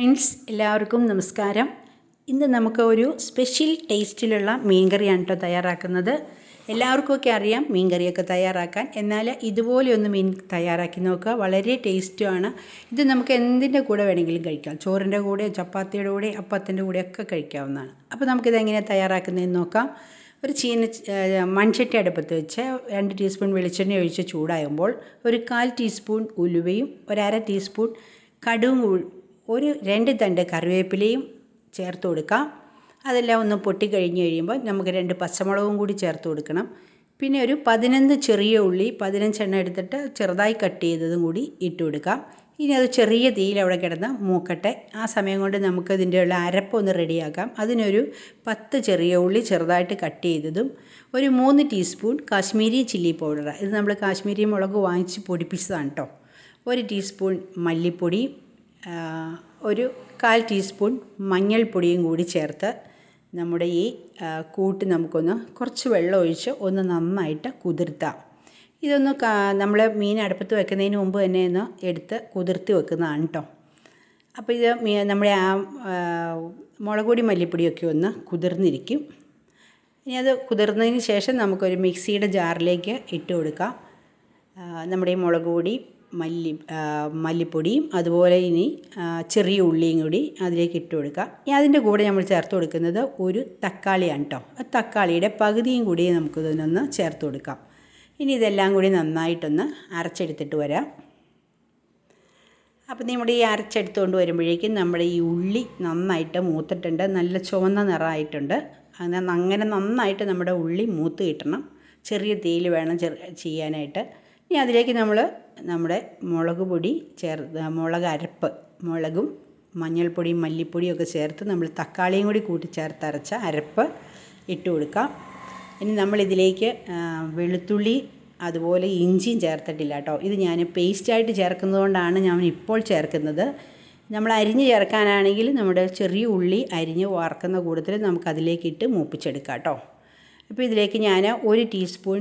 Friends എല്ലാവർക്കും നമസ്കാരം. ഇന്ന് നമുക്ക് ഒരു സ്പെഷ്യൽ ടേസ്റ്റിലുള്ള മീൻകറിയാണ് കേട്ടോ തയ്യാറാക്കുന്നത്. എല്ലാവർക്കുമൊക്കെ അറിയാം മീൻകറിയൊക്കെ തയ്യാറാക്കാൻ. എന്നാൽ ഇതുപോലെ ഒന്ന് മീൻ തയ്യാറാക്കി നോക്കുക. വളരെ ടേസ്റ്റുമാണ്. ഇത് നമുക്ക് എന്തിന്റെ കൂടെ വേണമെങ്കിലും കഴിക്കാം. ചോറിന്റെ കൂടെ ചപ്പാത്തിയുടെ കൂടെ അപ്പത്തിന്റെ കൂടെ ഒക്കെ കഴിക്കാവുന്നതാണ്. അപ്പോൾ നമുക്കിത് എങ്ങനെ തയ്യാറാക്കുന്നതെന്ന് നോക്കാം. ഒരു ചീന മൺചട്ടി അടുപ്പത്ത് വെച്ച് രണ്ട് ടീസ്പൂൺ വെളിച്ചെണ്ണ ഒഴിച്ച് ചൂടാകുമ്പോൾ ഒരു കാൽ ടീസ്പൂൺ ഉലുവയും ഒരു അര ടീസ്പൂൺ കടുവും ഒരു രണ്ട് തണ്ട് കറിവേപ്പിലയും ചേർത്ത് കൊടുക്കാം. അതെല്ലാം ഒന്ന് പൊട്ടി കഴിഞ്ഞ് കഴിയുമ്പോൾ നമുക്ക് രണ്ട് പച്ചമുളകും കൂടി ചേർത്ത് കൊടുക്കണം. പിന്നെ ഒരു പതിനൊന്ന് ചെറിയ ഉള്ളി പതിനഞ്ചെണ്ണം എടുത്തിട്ട് ചെറുതായി കട്ട് ചെയ്തതും കൂടി ഇട്ട് കൊടുക്കാം. ഇനി അത് ചെറിയ തീയിൽ അവിടെ കിടന്ന് മൂക്കട്ടെ. ആ സമയം കൊണ്ട് നമുക്ക് ഇതിന്റെ ഉള്ള അരപ്പൊന്ന് റെഡിയാക്കാം. അതിനൊരു പത്ത് ചെറിയ ഉള്ളി ചെറുതായിട്ട് കട്ട് ചെയ്തതും ഒരു മൂന്ന് ടീസ്പൂൺ കാശ്മീരി ചില്ലി പൗഡർ. ഇത് നമ്മൾ കാശ്മീരി മുളക് വാങ്ങിച്ച് പൊടിപ്പിച്ചതാണ് കേട്ടോ ഒരു ടീസ്പൂൺ മല്ലിപ്പൊടി ഒരു കാൽ ടീസ്പൂൺ മഞ്ഞൾപ്പൊടിയും കൂടി ചേർത്ത് നമ്മുടെ ഈ കൂട്ട് നമുക്കൊന്ന് കുറച്ച് വെള്ളം ഒഴിച്ച് ഒന്ന് നന്നായിട്ട് കുതിർത്താം. ഇതൊന്ന് നമ്മൾ മീൻ അടുപ്പത്ത് വെക്കുന്നതിന് മുമ്പ് തന്നെ ഒന്ന് എടുത്ത് കുതിർത്തി വെക്കുന്നതാണ് കേട്ടോ അപ്പോൾ ഇത് നമ്മുടെ ആ മുളക് പൊടി മല്ലിപ്പൊടിയൊക്കെ ഒന്ന് കുതിർന്നിരിക്കും. ഇനി അത് കുതിർന്നതിന് ശേഷം നമുക്കൊരു മിക്സിയുടെ ജാറിലേക്ക് ഇട്ട് കൊടുക്കാം. നമ്മുടെ ഈ മുളക് പൊടി മല്ലി മല്ലിപ്പൊടിയും അതുപോലെ ഇനി ചെറിയ ഉള്ളിയും കൂടി അതിലേക്ക് ഇട്ട് കൊടുക്കുക ഇനി അതിന്റെ കൂടെ നമ്മൾ ചേർത്ത് കൊടുക്കുന്നത് ഒരു തക്കാളിയാണ് കേട്ടോ ആ തക്കാളിയുടെ പകുതിയും കൂടി നമുക്കിതിനൊന്ന് ചേർത്ത് കൊടുക്കാം. ഇനി ഇതെല്ലാം കൂടി നന്നായിട്ടൊന്ന് അരച്ചെടുത്തിട്ട് വരാം. അപ്പോൾ നമ്മുടെ ഈ അരച്ചെടുത്തുകൊണ്ട് വരുമ്പോഴേക്കും നമ്മുടെ ഈ ഉള്ളി നന്നായിട്ട് മൂത്തിട്ടുണ്ട്. നല്ല ചുവന്ന നിറമായിട്ടുണ്ട് അങ്ങനെ അങ്ങനെ നന്നായിട്ട് നമ്മുടെ ഉള്ളി മൂത്ത് കിട്ടണം. ചെറിയ തീയിൽ വേണം ചെയ്യാനായിട്ട്. ഇനി അതിലേക്ക് നമ്മൾ നമ്മുടെ മുളക് പൊടി ചേർത്ത് മുളക് അരപ്പ് മുളകും മഞ്ഞൾപ്പൊടിയും മല്ലിപ്പൊടിയും ഒക്കെ ചേർത്ത് നമ്മൾ തക്കാളിയും കൂടി കൂട്ടി ചേർത്ത് അരച്ച അരപ്പ് ഇട്ട് കൊടുക്കാം. ഇനി നമ്മളിതിലേക്ക് വെളുത്തുള്ളി അതുപോലെ ഇഞ്ചിയും ചേർത്തിട്ടില്ല കേട്ടോ. ഇത് ഞാൻ പേസ്റ്റായിട്ട് ചേർക്കുന്നതുകൊണ്ടാണ് ഞാൻ ഇപ്പോൾ ചേർക്കുന്നത്. നമ്മൾ അരിഞ്ഞ് ചേർക്കാനാണെങ്കിൽ നമ്മുടെ ചെറിയ ഉള്ളി അരിഞ്ഞ് വറക്കുന്ന കൂട്ടത്തിൽ നമുക്കതിലേക്കിട്ട് മൂപ്പിച്ചെടുക്കാം കേട്ടോ. അപ്പോൾ ഇതിലേക്ക് ഞാൻ ഒരു ടീസ്പൂൺ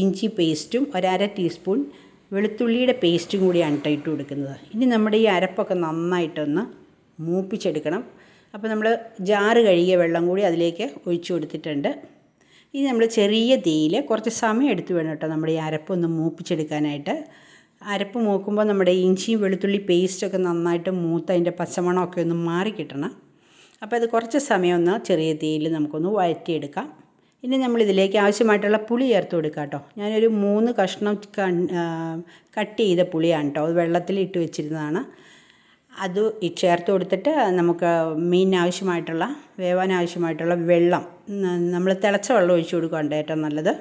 ഇഞ്ചി പേസ്റ്റും ഒരര ടീസ്പൂൺ വെളുത്തുള്ളിയുടെ പേസ്റ്റും കൂടിയാണ് കേട്ടോ കൊടുക്കുന്നത്. ഇനി നമ്മുടെ ഈ അരപ്പൊക്കെ നന്നായിട്ടൊന്ന് മൂപ്പിച്ചെടുക്കണം. അപ്പോൾ നമ്മൾ ജാറ് കഴുകിയ വെള്ളം കൂടി അതിലേക്ക് ഒഴിച്ചു കൊടുത്തിട്ടുണ്ട്. ഇനി നമ്മൾ ചെറിയ തീയിൽ കുറച്ച് സമയം എടുത്ത് വേണം കേട്ടോ നമ്മുടെ ഈ അരപ്പൊന്ന് മൂപ്പിച്ചെടുക്കാനായിട്ട്. അരപ്പ് മൂക്കുമ്പോൾ നമ്മുടെ ഇഞ്ചിയും വെളുത്തുള്ളി പേസ്റ്റൊക്കെ നന്നായിട്ട് മൂത്ത് അതിന്റെ പച്ചമണമൊക്കെ ഒന്ന് മാറി കിട്ടണം. അപ്പോൾ അത് കുറച്ച് സമയം ഒന്ന് ചെറിയ തീയിൽ നമുക്കൊന്ന് വഴറ്റിയെടുക്കാം. ഇനി നമ്മൾ ഇതിലേക്ക് ആവശ്യമായിട്ടുള്ള പുളി ചേർത്ത് കൊടുക്കുക കേട്ടോ. ഞാനൊരു മൂന്ന് കഷ്ണം കട്ട് ചെയ്ത പുളിയാണ് കേട്ടോ. അത് വെള്ളത്തിൽ ഇട്ട് വെച്ചിരുന്നതാണ്. അത് ചേർത്ത് കൊടുത്തിട്ട് നമുക്ക് മീൻ ആവശ്യമായിട്ടുള്ള വേവാൻ ആവശ്യമായിട്ടുള്ള വെള്ളം നമ്മൾ തിളച്ച വെള്ളം ഒഴിച്ചു കൊടുക്കുകയാണ് ഏറ്റവും നല്ലത്.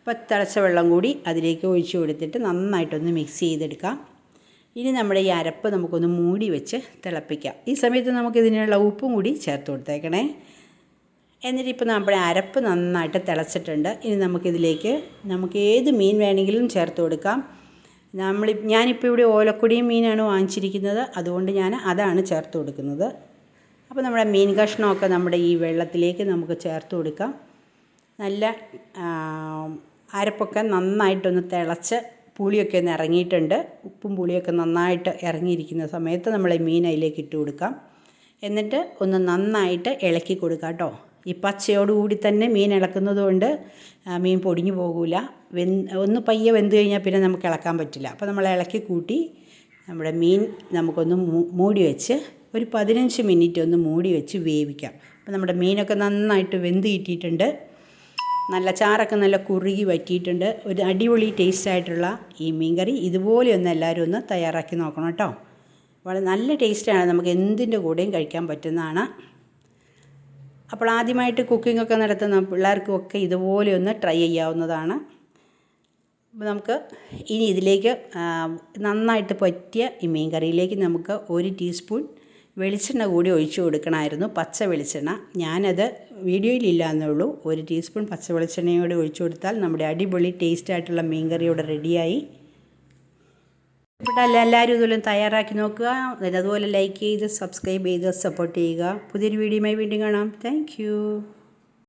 അപ്പോൾ തിളച്ച വെള്ളം കൂടി അതിലേക്ക് ഒഴിച്ചു കൊടുത്തിട്ട് നന്നായിട്ടൊന്ന് മിക്സ് ചെയ്തെടുക്കാം. ഇനി നമ്മുടെ ഈ അരപ്പ് നമുക്കൊന്ന് മൂടി വെച്ച് തിളപ്പിക്കാം. ഈ സമയത്ത് നമുക്ക് ഇതിനുള്ള ഉപ്പും കൂടി ചേർത്ത് കൊടുത്തേക്കണേ. എന്നിട്ട് ഇപ്പോൾ നമ്മുടെ അരപ്പ് നന്നായിട്ട് തിളച്ചിട്ടുണ്ട്. ഇനി നമുക്കിതിലേക്ക് നമുക്ക് ഏത് മീൻ വേണമെങ്കിലും ചേർത്ത് കൊടുക്കാം. നമ്മൾ ഞാനിപ്പോൾ ഇവിടെ ഓലക്കൊടിയും മീനാണ് വാങ്ങിച്ചിരിക്കുന്നത്. അതുകൊണ്ട് ഞാൻ അതാണ് ചേർത്ത് കൊടുക്കുന്നത്. അപ്പോൾ നമ്മുടെ മീൻ കഷ്ണമൊക്കെ നമ്മുടെ ഈ വെള്ളത്തിലേക്ക് നമുക്ക് ചേർത്ത് കൊടുക്കാം. നല്ല അരപ്പൊക്കെ നന്നായിട്ടൊന്ന് തിളച്ച് പുളിയൊക്കെ ഒന്ന് ഇറങ്ങിയിട്ടുണ്ട്. ഉപ്പും പുളിയൊക്കെ നന്നായിട്ട് ഇറങ്ങിയിരിക്കുന്ന സമയത്ത് നമ്മൾ മീൻ അതിലേക്ക് ഇട്ട് കൊടുക്കാം. എന്നിട്ട് ഒന്ന് നന്നായിട്ട് ഇളക്കി കൊടുക്കാം കേട്ടോ. ഈ പച്ചയോടുകൂടി തന്നെ മീൻ ഇളക്കുന്നത് കൊണ്ട് മീൻ പൊടിഞ്ഞു പോകില്ല വെന്ത് ഒന്ന് പയ്യെ വെന്ത് കഴിഞ്ഞാൽ പിന്നെ നമുക്ക് ഇളക്കാൻ പറ്റില്ല. അപ്പോൾ നമ്മൾ ഇളക്കി കൂട്ടി നമ്മുടെ മീൻ നമുക്കൊന്ന് മൂടി വെച്ച് ഒരു പതിനഞ്ച് മിനിറ്റ് ഒന്ന് മൂടി വെച്ച് വേവിക്കാം. അപ്പോൾ നമ്മുടെ മീനൊക്കെ നന്നായിട്ട് വെന്ത് കിട്ടിയിട്ടുണ്ട്. നല്ല ചാറൊക്കെ നല്ല കുറുകി വറ്റിയിട്ടുണ്ട്. ഒരു അടിപൊളി ടേസ്റ്റ് ആയിട്ടുള്ള ഈ മീൻകറി. ഇതുപോലെ ഒന്ന് എല്ലാവരും ഒന്ന് തയ്യാറാക്കി നോക്കണം കേട്ടോ. വളരെ നല്ല ടേസ്റ്റാണ് നമുക്ക് എന്തിന്റെ കൂടെയും കഴിക്കാൻ പറ്റുന്നതാണ്. അപ്പോൾ ആദ്യമായിട്ട് കുക്കിംഗ് ഒക്കെ നടത്തുന്ന പിള്ളേർക്കുമൊക്കെ ഇതുപോലെ ഒന്ന് ട്രൈ ചെയ്യാവുന്നതാണ്. നമുക്ക് ഇനി ഇതിലേക്ക് നന്നായിട്ട് പറ്റിയ ഈ മീൻ കറിയിലേക്ക് നമുക്ക് ഒരു ടീസ്പൂൺ വെളിച്ചെണ്ണ കൂടി ഒഴിച്ചു കൊടുക്കണമായിരുന്നു പച്ച വെളിച്ചെണ്ണ. ഞാനത് വീഡിയോയിലില്ല എന്നുള്ളൂ ഒരു ടീസ്പൂൺ പച്ച വെളിച്ചെണ്ണയോടെ ഒഴിച്ചു കൊടുത്താൽ നമ്മുടെ അടിപൊളി ടേസ്റ്റായിട്ടുള്ള മീൻ കറിയോടെ റെഡിയായി ഇവിടെ എല്ലാവരും ഇതുപോലെ തയ്യാറാക്കി നോക്കുക. അതുപോലെ ലൈക്ക് ചെയ്ത് സബ്സ്ക്രൈബ് ചെയ്ത് സപ്പോർട്ട് ചെയ്യുക. പുതിയൊരു വീഡിയോയുമായി വീണ്ടും കാണാം. താങ്ക്